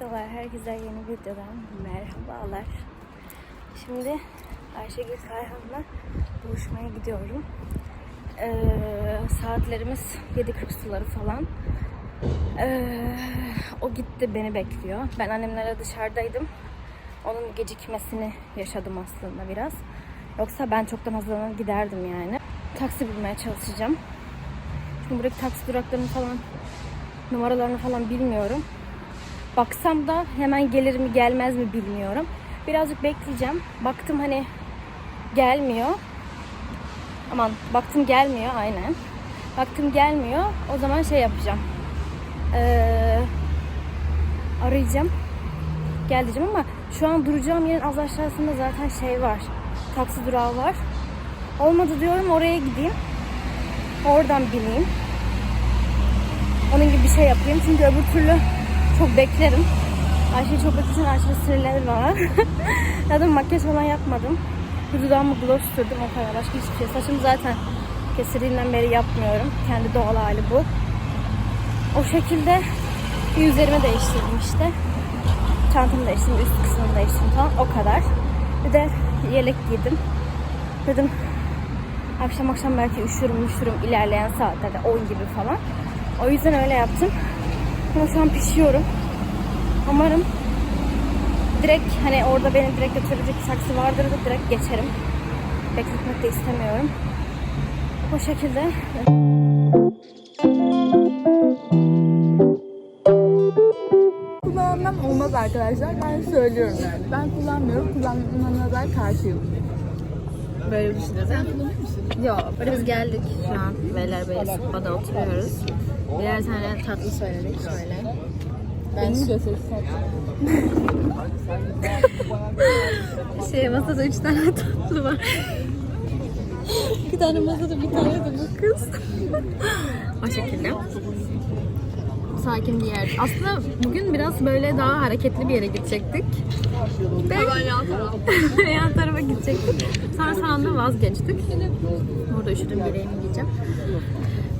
Merhabalar, herkese yeni videodan merhabalar. Şimdi Ayşegül Kayhan'la buluşmaya gidiyorum. Ee, saatlerimiz 7.40 suları falan. Ee, o gitti, beni bekliyor. Ben annemlerle dışarıdaydım. Onun gecikmesini yaşadım aslında biraz. Yoksa ben çoktan hazırlanır giderdim yani. Taksi bulmaya çalışacağım. Şimdi buradaki taksi duraklarını falan, numaralarını falan bilmiyorum. Baksam da hemen gelir mi gelmez mi bilmiyorum. Birazcık bekleyeceğim. Baktım hani gelmiyor. Aman baktım gelmiyor aynen. Baktım gelmiyor. O zaman şey yapacağım. Ee, arayacağım. Gel diyeceğim ama şu an duracağım yerin az aşağısında zaten şey var. Taksi durağı var. Olmadı diyorum oraya gideyim. Oradan bineyim. Onun gibi bir şey yapayım. Çünkü öbür türlü çok beklerim. Ayşe'yi çok beklersen Ayşe sinirlenir bana. Zaten makyaj falan yapmadım. Bir dudağıma gloss sürdüm o kadar. Başka hiçbir şey. Saçımı zaten kesildiğinden beri yapmıyorum. Kendi doğal hali bu. O şekilde bir değiştirdim işte. Çantamı değiştirdim, üst kısmını değiştirdim falan. O kadar. Bir de yelek giydim. Dedim akşam akşam belki üşürüm üşürüm ilerleyen saatlerde 10 gibi falan. O yüzden öyle yaptım. Ama şu an pişiyorum. Umarım direkt hani orada beni direkt götürecek taksi vardır da direkt geçerim. Bekletmek de istemiyorum. O şekilde. Kullanmam olmaz arkadaşlar. Ben söylüyorum yani. Ben kullanmıyorum. Kullanmana da karşıyım. Böyle bir şey de sen kullanır mısın? Yok. Biz geldik şu an Beylerbeyi Spa'da oturuyoruz. Birer tane tatlı söyledik şöyle. Ben de gösterisi Şey masada üç tane tatlı var. İki tane masada bir tane de bu kız. o şekilde. Sakin bir yer. Aslında bugün biraz böyle daha hareketli bir yere gidecektik. Ve yan tarafa gidecektik. Sonra son anda vazgeçtik. Burada üşüdüm bileğimi giyeceğim.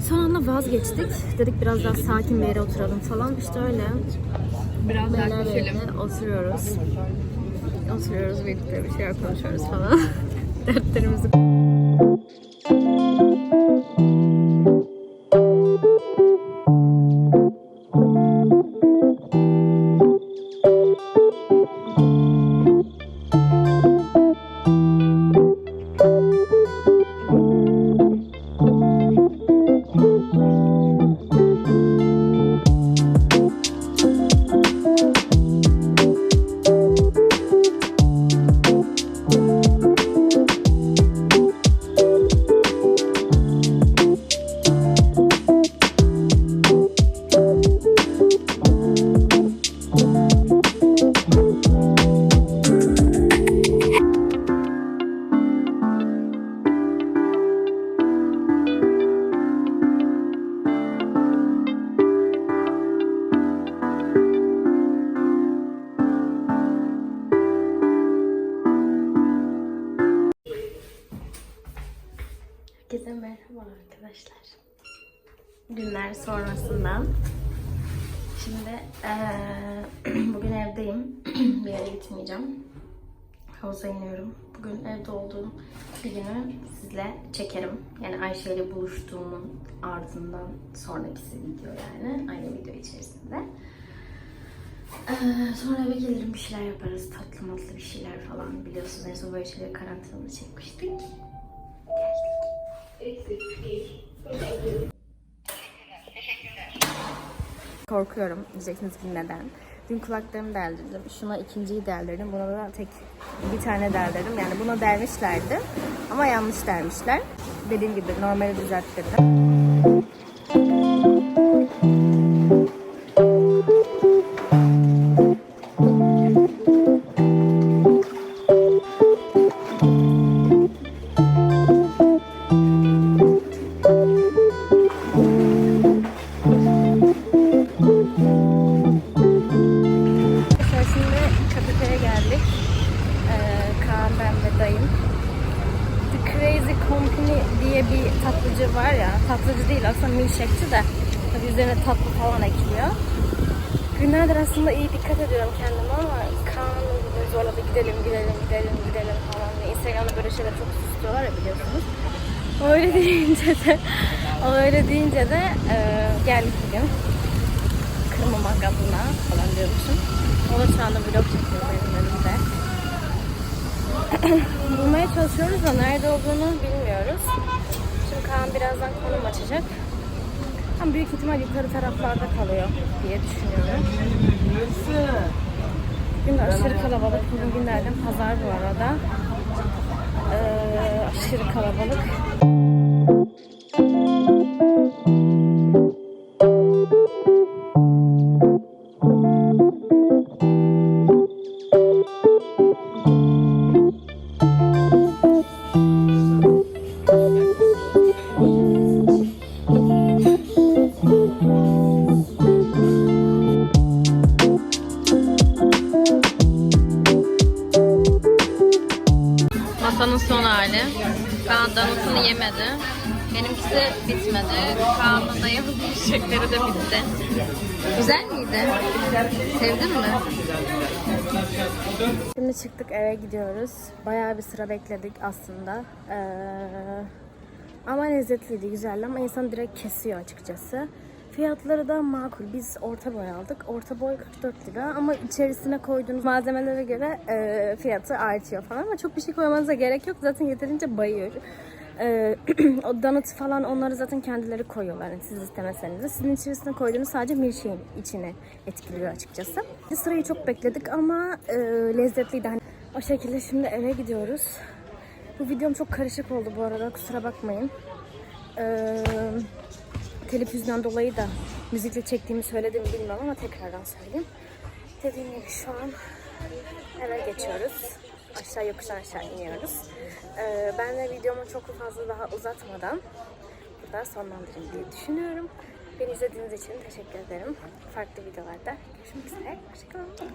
Son anda vazgeçtik. Dedik biraz daha sakin bir yere oturalım falan. İşte öyle. Biraz Beylerbeyi'de oturuyoruz. Oturuyoruz birlikte bir şeyler konuşuyoruz falan. Dertlerimizi merhaba arkadaşlar. Günler sonrasından. Şimdi eee, bugün evdeyim. bir yere gitmeyeceğim. Havuza iniyorum. Bugün evde olduğum bir günü sizle çekerim. Yani Ayşe ile buluştuğumun ardından sonrakisi video yani. Aynı video içerisinde. Sonra eve gelirim bir şeyler yaparız. Tatlı matlı bir şeyler falan. Biliyorsunuz en son böyle şeyleri karantinada çekmiştik. Korkuyorum diyeceksiniz ki neden. Dün kulaklarımı deldirdim. Şuna ikinciyi deldirdim. Buna da tek bir tane deldirdim. Yani buna delmişlerdi. Ama yanlış delmişler. Dediğim gibi normali düzelttirdim. Kadıköy'e geldik. Ee, Kaan, ben ve dayım. The Crazy Company diye bir tatlıcı var ya. Tatlıcı değil aslında milkshake'ci de. Tabii üzerine tatlı falan ekliyor. Günlerdir aslında iyi dikkat ediyorum kendime ama Kaan zorladı gidelim gidelim gidelim gidelim falan diye. Instagram'da böyle şeyler çok istiyorlar ya biliyorsunuz. Öyle deyince de öyle deyince de e, geldik bugün. Kırmamak adına falan diyormuşum. O şu anda vlog çekiyor benim önümde. Bulmaya çalışıyoruz da nerede olduğunu bilmiyoruz. Şimdi Kaan birazdan konum açacak. Ama büyük ihtimal yukarı taraflarda kalıyor diye düşünüyorum. Bugün aşırı kalabalık. Bugün günlerden pazar bu arada. Ee, aşırı kalabalık. Danısını yemedi. Benimkisi bitmedi. Kaan'ın da yapıp çiçekleri de bitti. Güzel miydi? Sevdin mi? Şimdi çıktık eve gidiyoruz. Bayağı bir sıra bekledik aslında. Ee, ama lezzetliydi, güzeldi ama insan direkt kesiyor açıkçası. Fiyatları da makul. Biz orta boy aldık. Orta boy 44 lira ama içerisine koyduğunuz malzemelere göre e, fiyatı artıyor falan ama çok bir şey koymanıza gerek yok. Zaten yeterince bayıyor. Ee, o donut falan onları zaten kendileri koyuyorlar yani siz istemeseniz de. Sizin içerisine koyduğunuz sadece milkshake'in içine etkiliyor açıkçası. Sırayı çok bekledik ama e, lezzetliydi. Hani o şekilde şimdi eve gidiyoruz. Bu videom çok karışık oldu bu arada kusura bakmayın. Ee, telif dolayı da müzikle çektiğimi söyledim bilmiyorum ama tekrardan söyleyeyim. Dediğim gibi şu an eve geçiyoruz. Aşağı yokuştan aşağı iniyoruz. Ee, ben de videomu çok fazla daha uzatmadan burada sonlandırayım diye düşünüyorum. Beni izlediğiniz için teşekkür ederim. Farklı videolarda görüşmek üzere. Hoşçakalın.